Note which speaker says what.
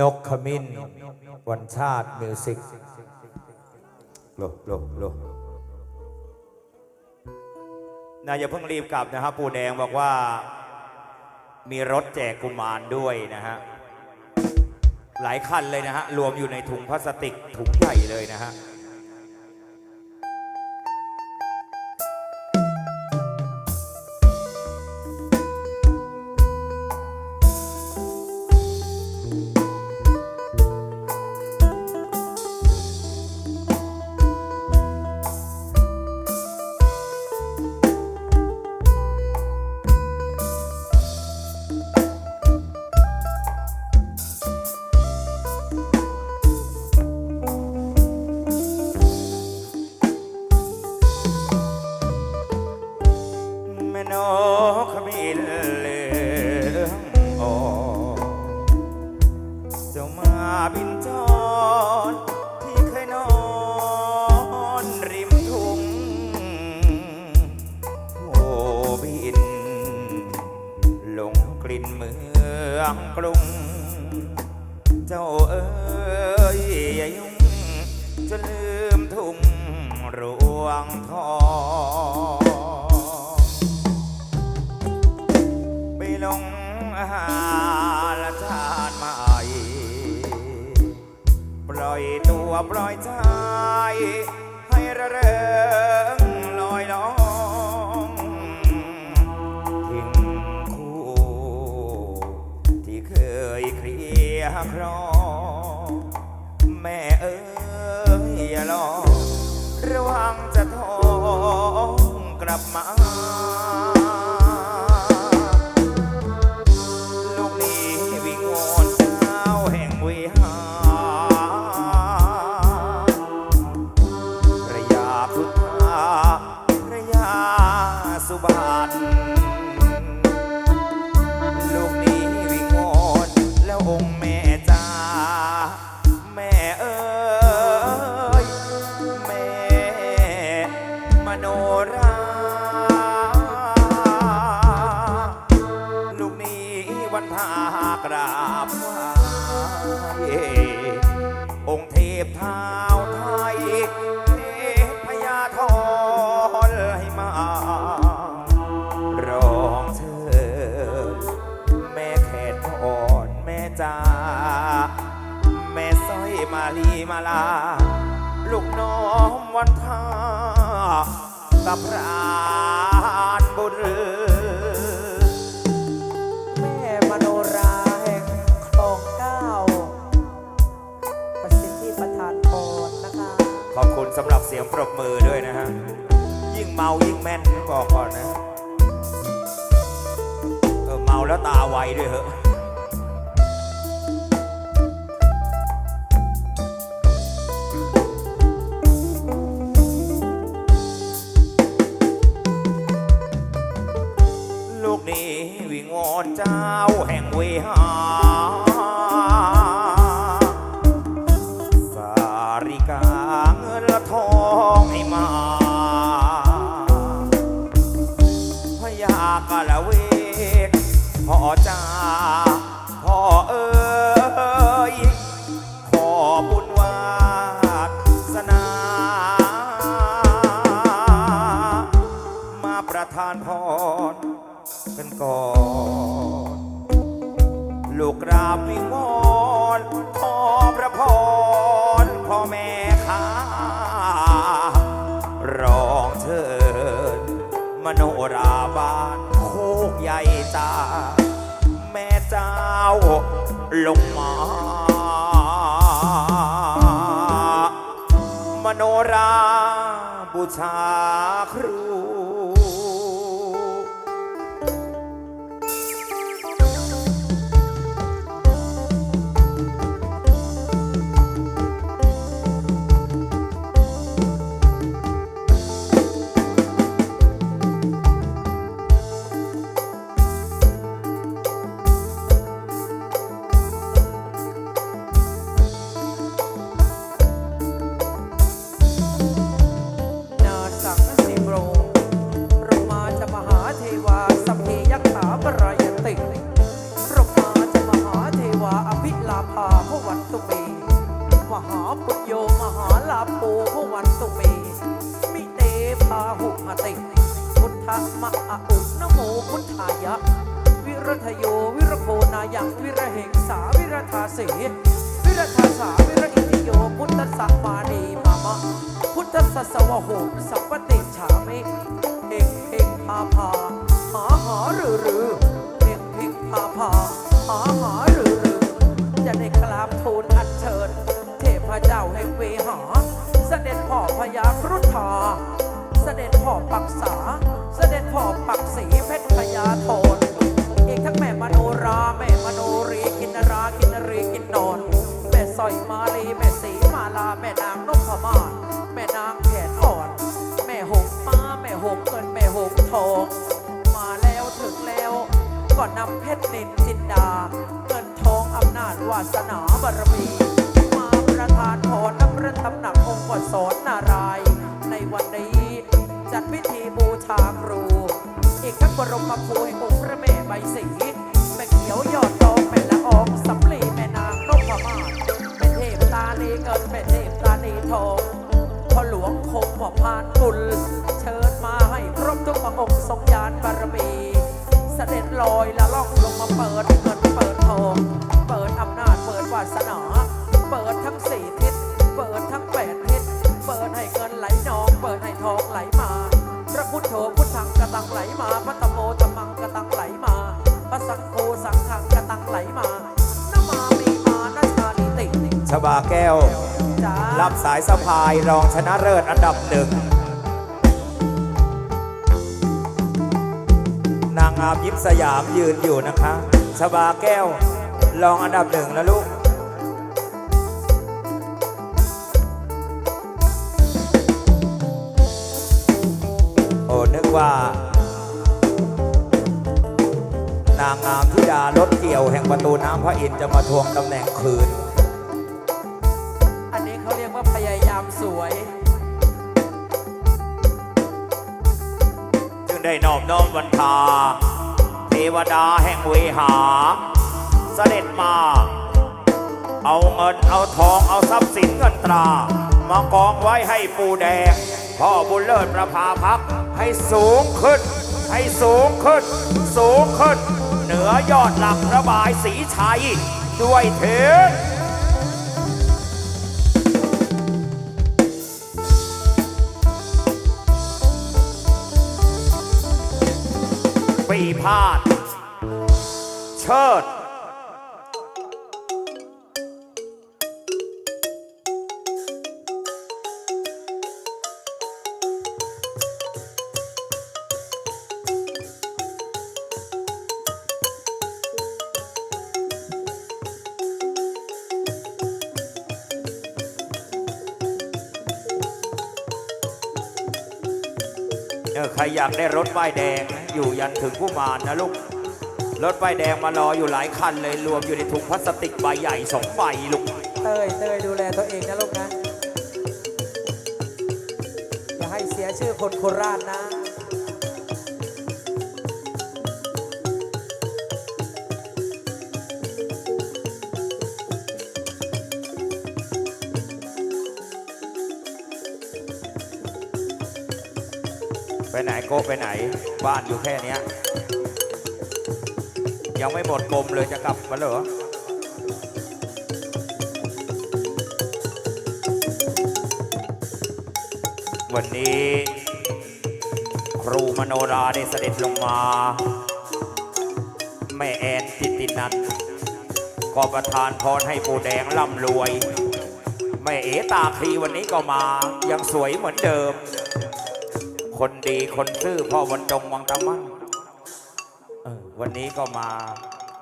Speaker 1: นกขมิ้น วันชาติมิวสิกโลโลโลนายอย่าเพิ่งรีบกลับนะครับ ปู่แดงบอกว่า มีรถแจกกุมารด้วยนะฮะ หลายคันเลยนะฮะ รวมอยู่ในถุงพลาสติกถุงใหญ่เลยนะฮะ นกขมิ้นเหลืองออกเจ้ามาบินจรที่เคยนอนริมทุ่งโอ้บิน ลงกลิ่นเมืองกรุง เจ้าเอ๋ยอย่ายุ่งจนลืมทุ่งรวงทอง อาหารชาติใหม่ปล่อยตัวปล่อยใจ ให้ระเริงลอยลองทิ้งคู่ ที่เคยเคลียครอง แม่เอ้ยอย่ารอระวังจะท้องกลับมา สุบานลูกนี้วิงวอนแล้วองค์แม่จ้า แม่เอ้ย แม่มโนรา ลีมาลา ลูกน้อมวันทากับพรานบุญ
Speaker 2: แม่มโนราแห่งคลองเก้าประสิทธิประธานพรนะคะ
Speaker 1: ขอบคุณสำหรับเสียงปรบมือด้วยนะฮะ ยิ่งเมายิ่งแม่นบอกก่อนนะ เออเมาแล้วตาไวด้วยเหอะ ริกาเงินละทองให้มาพยากาละเวกพอ มโนราบานโคกใหญ่ตา แม่เจ้าลงมา มโนราบูชาครู มโมหุวั
Speaker 2: นตุเม มิเตปาหุมาติพุทธมะอะอุนโมพุทธายะ วิรทโยวิรโคนายังวิระเหงสาวิรทาเสวิรทาสาวิรอิติโยพุทธสัมมานีมามะ พุทธสัสวะโหสัพพติฉามิเอกเอกพาพาหาหาหรือหรือเอกเอกพาพาหาหาหรือหรือจะได้กราบทูลอัญเชิญ เทพเจ้าแห่งเว เสด็จพ่อพญาครุฑาเสด็จพ่อปักษา เสด็จพ่อปักศรีเพชรพญาโทนอีกทั้งแม่มโนราแม่มโนรีกินรากินรีกินนอนแม่สร้อยมาลีแม่สีมาลาแม่นางนพมาศแม่นางแขนอ่อน แม่หงมาแม่หงเงินแม่หงทองมาแล้วถึงแล้วก็นำเพชรนินจินดา เงินทองอำนาจวาสนาบารมีำหนักองค์กฎสอนนาราย ในวันนี้จัดพิธีบูชาครู อีกทั้งบรมครูแห่งองค์พระแม่ใบสี แก้วจ้า
Speaker 1: รับสายสะพายรองชนะเลิศอันดับหนึ่ง นางงามยิ้มสยามยืนอยู่นะคะชบาแก้วรองอันดับหนึ่งนะลูกโอ้นึกว่า นางงามธิดารถเกี่ยวแห่งประตูน้ำพระอินทร์จะมาทวงตำแหน่งคืน
Speaker 2: อัน
Speaker 1: ได้นอบน้อมวันทา เทวดาแห่งเวหา เสด็จมา เอาเงินเอาทองเอาทรัพย์สินเงินตรามากองไว้ให้ปูแดง พ่อบุญเลิศประภาพักให้สูงขึ้น ให้สูงขึ้น สูงขึ้น เหนือยอดหลักระบายสีชัย ด้วยเถิด พาดเชิด เออใครอยากได้รถป้ายแดง อยู่ยันถึงผู้มานนะลูก รถไฟแดงมารออยู่หลายคันเลยรวมอยู่ในถุงพลาสติกใบใหญ่สองใบลูก
Speaker 2: เตยเตยดูแลตัวเองนะลูกนะ อย่าให้เสียชื่อคนโคราชนะ
Speaker 1: ไปไหนโก้ไปไหน บ้านอยู่แค่เนี้ย ยังไม่หมดกลมเลยจะกลับมาเหรอวันนี้ ครูมโนราได้เสด็จลงมา แม่แอนทิตินันก็ประทานพรให้ปู่แดงร่ำรวย แม่เอตาคลีวันนี้ก็มายังสวยเหมือนเดิม คนดีคนซื่อพ่อวันจงวังตะมั่นวันนี้ก็มา